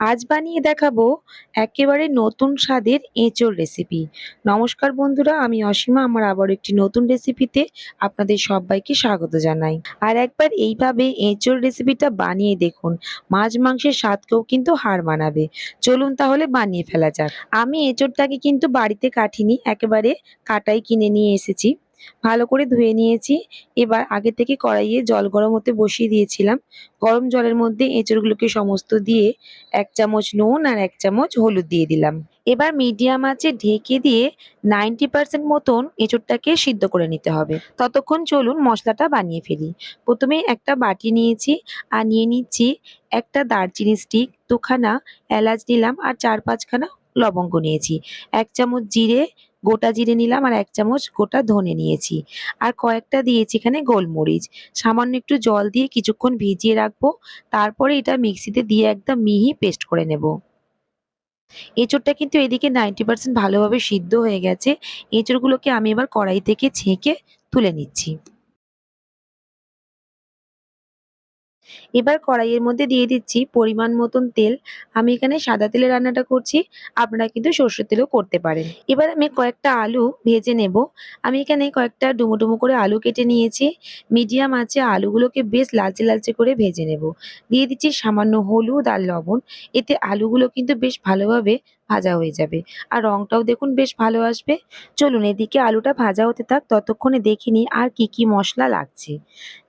আজ বানিয়ে দেখাবো একেবারে নতুন স্বাদের এঁচোড় রেসিপি নমস্কার বন্ধুরা, আমি অসীমা। আমার আবার একটি নতুন রেসিপিতে আপনাদের সবাইকে স্বাগত জানাই। আর একবার এইভাবে এঁচোড় রেসিপিটা বানিয়ে দেখুন। মাছ মাংসের স্বাদকেও কিন্তু হার মানাবে। চলুন তাহলে বানিয়ে ফেলা যাক। আমি এঁচোড়টাকে কিন্তু বাড়িতে কাটিনি একেবারে কাটাই কিনে নিয়ে এসেছি। ভালো করে ধুয়ে নিয়েছি। এবার আগে থেকে কড়াইয়ে জল গরম হতে বসিয়ে দিয়েছিলাম। গরম জলের মধ্যে এঁচড়গুলোকে সমস্ত দিয়ে এক চামচ নুন আর এক চামচ হলুদ দিয়ে দিলাম। এবার মিডিয়াম আঁচে ঢেকে দিয়ে নাইনটি পার্সেন্ট মতন এঁচড়টাকে সিদ্ধ করে নিতে হবে। ততক্ষণ চলুন মশলাটা বানিয়ে ফেলি। প্রথমে একটা বাটি নিয়েছি আর নিয়ে নিচ্ছি একটা দারচিনি স্টিক, দুখানা এলাচ নিলাম আর চার পাঁচখানা লবঙ্গ নিয়েছি। এক চামচ জিরে গোটা জিরে নিলাম আর এক চামচ গোটা ধনে নিয়েছি। আর কয়েকটা দিয়েছি এখানে গোলমরিচ। সামান্য একটু জল দিয়ে কিছুক্ষণ ভিজিয়ে রাখব। তারপরে এটা মিক্সিতে দিয়ে একদম মিহি পেস্ট করে নেব। এঁচোড়টা কিন্তু এদিকে নাইনটি পার্সেন্ট ভালোভাবে সিদ্ধ হয়ে গেছে। এঁচোড়গুলোকে আমি এবার কড়াই থেকে ছেঁকে তুলে নিচ্ছি। এবার কড়াইয়ের মধ্যে দিয়ে দিচ্ছি পরিমাণ মতন তেল। আমি এখানে সাদা তেলে রান্নাটা করছি, আপনারা কিন্তু সর্ষের তেলেও করতে পারেন। এবার আমি কয়েকটা আলু ভেজে নেব। আমি এখানে কয়েকটা ডুমো ডুমো করে আলু কেটে নিয়েছি। মিডিয়াম আছে আলুগুলোকে বেশ লালচে লালচে করে ভেজে নেব। দিয়ে দিচ্ছি সামান্য হলুদ আর লবণ। এতে আলুগুলো কিন্তু বেশ ভালোভাবে ভাজা হয়ে যাবে। আর রংটাও দেখুন বেশ ভালো আসবে। চলুন এদিকে আলুটা ভাজা হতে থাক, ততক্ষণে দেখে নিই আর কি কি মশলা লাগছে।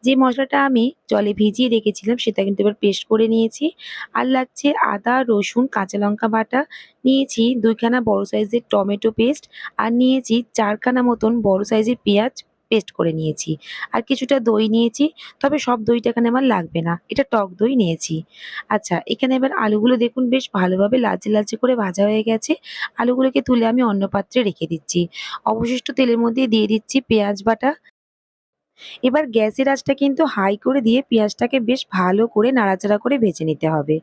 যে মশলাটা আমি জলে ভিজিয়ে রেখেছিলাম, সেটা কিন্তু এবার পেস্ট করে নিয়েছি। আর লাগছে আদা, রসুন, কাঁচা লঙ্কা বাটা। নিয়েছি দুইখানা বড় সাইজের টমেটো পেস্ট। আর নিয়েছি চারখানা মতন বড় সাইজের পেঁয়াজ পেস্ট করে নিয়েছি। আর কিছুটা দই নিয়েছি, তবে সব দইটা এখানে আমার লাগবে না। এটা টক দই নিয়েছি। আচ্ছা এখানে এবার আলুগুলো দেখুন বেশ ভালোভাবে লালচে লালচে করে ভাজা হয়ে গেছে। আলুগুলোকে তুলে আমি অন্য পাত্রে রেখে দিচ্ছি। অবশিষ্ট তেলের মধ্যে দিয়ে দিচ্ছি পেঁয়াজ বাটা। এবার গ্যাসের আঁচটা কিন্তু হাই করে দিয়ে পেঁয়াজটাকে বেশ ভালো করে নাড়াচাড়া করে ভেজে নিতে হবে।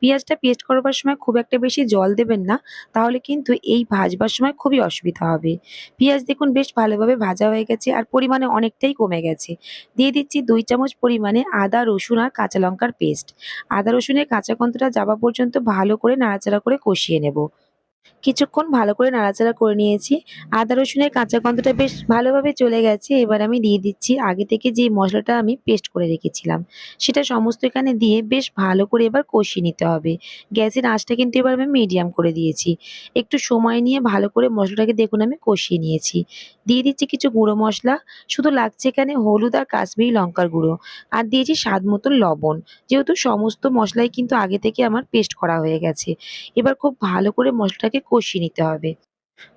পেঁয়াজটা পেস্ট করবার সময় খুব একটা বেশি জল দেবেন না, তাহলে কিন্তু এই ভাজবার সময় খুবই অসুবিধা হবে। পেঁয়াজ দেখুন বেশ ভালোভাবে ভাজা হয়ে গেছে আর পরিমাণে অনেকটাই কমে গেছে। দিয়ে দিচ্ছি দুই চামচ পরিমাণে আদা, রসুন আর কাঁচা লঙ্কার পেস্ট আদা, রসুনের কাঁচা গন্ধটা যাওয়া পর্যন্ত ভালো করে নাড়াচাড়া করে কষিয়ে নেব। কিছুক্ষণ ভালো করে নাড়াচাড়া করে নিয়েছি। আদা রসুনের কাঁচা গন্ধটা বেশ ভালোভাবে চলে গেছে। এবার আমি দিয়ে দিচ্ছি আগে থেকে যে মশলাটা আমি পেস্ট করে রেখেছিলাম, সেটা সমস্ত এখানে দিয়ে বেশ ভালো করে এবার কষিয়ে নিতে হবে। গ্যাসের আঁচটা কিন্তু এবার আমি মিডিয়াম করে দিয়েছি। একটু সময় নিয়ে ভালো করে মশলাটাকে দেখুন আমি কষিয়ে নিয়েছি। দিয়ে দিচ্ছি কিছু গুঁড়ো মশলা, শুধু লাগছে এখানে হলুদ আর কাশ্মীরি লঙ্কার গুঁড়ো। আর দিয়েছি স্বাদ মতন লবণ, যেহেতু সমস্ত মশলাই কিন্তু আগে থেকে আমার পেস্ট করা হয়ে গেছে। এবার খুব ভালো করে মশলাটাকে কষিয়ে নিতে হবে।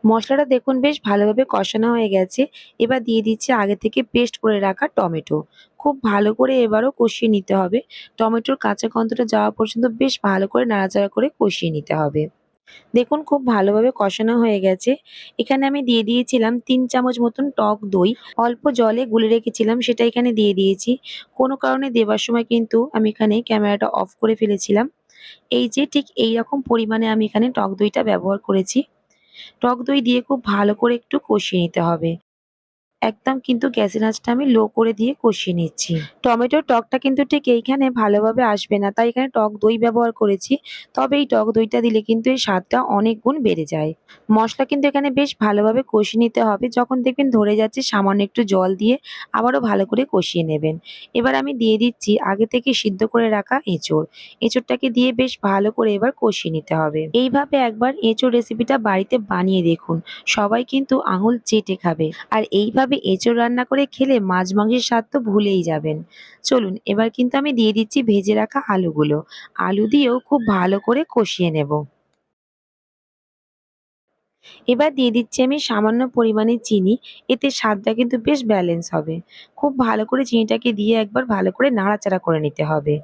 মশলাটা দেখুন বেশ ভালোভাবে কষানো হয়ে গেছে। এবার দিয়ে দিচ্ছে আগে থেকে পেস্ট করে রাখা টমেটো। খুব ভালো করে এবারও কষিয়ে নিতে হবে। টমেটোর কাঁচা গন্ধটা যাওয়া পর্যন্ত বেশ ভালো করে নাড়াচাড়া করে কষিয়ে নিতে হবে। দেখুন খুব ভালোভাবে কষানো হয়ে গেছে। এখানে আমি দিয়ে দিয়েছিলাম তিন চামচ মতন টক দই। অল্প জলে গুলে রেখেছিলাম, সেটা এখানে দিয়ে দিয়েছি। কোনো কারণে দেবার সময় কিন্তু আমি এখানে ক্যামেরাটা অফ করে ফেলেছিলাম। এই যে ঠিক এই রকম পরিমাণে আমি এখানে টক দইটা ব্যবহার করেছি। টক দই দিয়ে খুব ভালো করে একটু কষিয়ে নিতে হবে। একদম কিন্তু গ্যাসের আঁচটা আমি লো করে দিয়ে কষিয়ে নিচ্ছি। টমেটোর টকটা কিন্তু ঠিক এইখানে ভালোভাবে আসবে না, তাই এখানে টক দই ব্যবহার করেছি। তবে এই টক দইটা দিলে কিন্তু এই স্বাদটা অনেক গুণ বেড়ে যায়। মশলা কিন্তু এখানে বেশ ভালোভাবে কষিয়ে নিতে হবে। যখন দেখবেন ধরে যাচ্ছে সামান্য একটু জল দিয়ে আবারও ভালো করে কষিয়ে নেবেন। এবার আমি দিয়ে দিচ্ছি আগে থেকে সিদ্ধ করে রাখা এঁচড়। এঁচড়টাকে দিয়ে বেশ ভালো করে এবার কষিয়ে নিতে হবে। এইভাবে একবার এঁচড় রেসিপিটা বাড়িতে বানিয়ে দেখুন। সবাই কিন্তু আঙুল চেটে খাবে। আর এইভাবে এঁচড় রান্না করে খেলে মাছ মাংসের স্বাদ তো ভুলেই যাবেন। চলুন, এবার কিন্তু আমি দিয়ে দিচ্ছি ভেজে রাখা আলুগুলো। আলু দিয়েও খুব ভালো করে কষিয়ে নেব। এবার দিয়ে দিচ্ছি আমি সামান্য পরিমাণে চিনি। এতে স্বাদটা কিন্তু বেশ ব্যালেন্স হবে। খুব ভালো করে চিনিটাকে দিয়ে একবার ভালো করে নাড়াচাড়া করে নিতে হবে।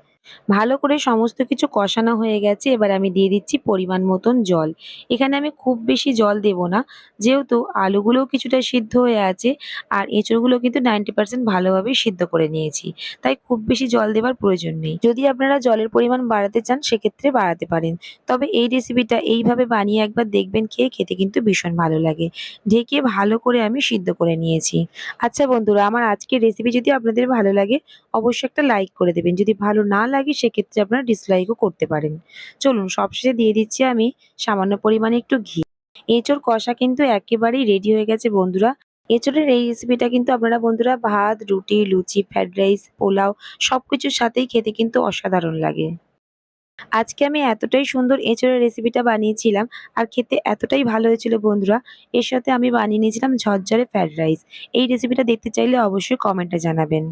ভালো করে সমস্ত কিছু কষানো হয়ে গেছে, এবার আমি দিয়ে দিচ্ছি পরিমাণ মতন জল। এখানে আমি খুব বেশি জল দেব না, যেহেতু আলুগুলোও কিছুটা সিদ্ধ হয়ে আছে, আর এঁচড়গুলো কিন্তু নাইনটি পার্সেন্ট ভালোভাবেই সিদ্ধ করে নিয়েছি, তাই খুব বেশি জল দেওয়ার প্রয়োজন নেই। যদি আপনারা জলের পরিমাণ বাড়াতে চান, সেক্ষেত্রে বাড়াতে পারেন। তবে এই রেসিপিটা এইভাবে বানিয়ে একবার দেখবেন, খেয়ে খেতে কিন্তু ভীষণ ভালো লাগে। ঢেকে ভালো করে আমি সিদ্ধ করে নিয়েছি। আচ্ছা বন্ধুরা, আমার আজকের রেসিপি যদি আপনাদের ভালো লাগে, অবশ্যই একটা লাইক করে দেবেন। যদি ভালো না লাগে, সেক্ষেত্রে আপনারা ডিসলাইকও করতে পারেন। চলুন, সবশেষে দিয়ে দিচ্ছি আমি সামান্য পরিমাণে একটু ঘি। এঁচোড় কষা কিন্তু একেবারেই রেডি হয়ে গেছে বন্ধুরা। এঁচোড়ের এই রেসিপিটা কিন্তু আপনারা বন্ধুরা ভাত, রুটি, লুচি ফ্রাইড রাইস পোলাও সব কিছুর সাথেই খেতে কিন্তু অসাধারণ লাগে। আজকে আমি এতটাই সুন্দর এঁচোড়ের রেসিপিটা বানিয়েছিলাম আর খেতে এতটাই ভালো হয়েছিল বন্ধুরা। এর সাথে আমি বানিয়ে নিয়েছিলাম ঝরঝরে ফ্রাইড রাইস এই রেসিপিটা দেখতে চাইলে অবশ্যই কমেন্টে জানাবেন।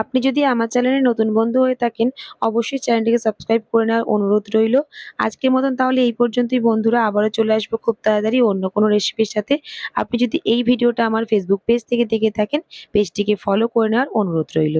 আপনি যদি আমার চ্যানেলে নতুন বন্ধু হয়ে থাকেন, অবশ্যই চ্যানেলটিকে সাবস্ক্রাইব করে নেওয়ার অনুরোধ রইল। আজকের মতন তাহলে এই পর্যন্তই বন্ধুরা, আবারও চলে আসব খুব তাড়াতাড়ি অন্য কোনো রেসিপির সাথে। আপনি যদি এই ভিডিওটা আমার ফেসবুক পেজ থেকে দেখে থাকেন পেজটিকে ফলো করে নেওয়ার অনুরোধ রইল।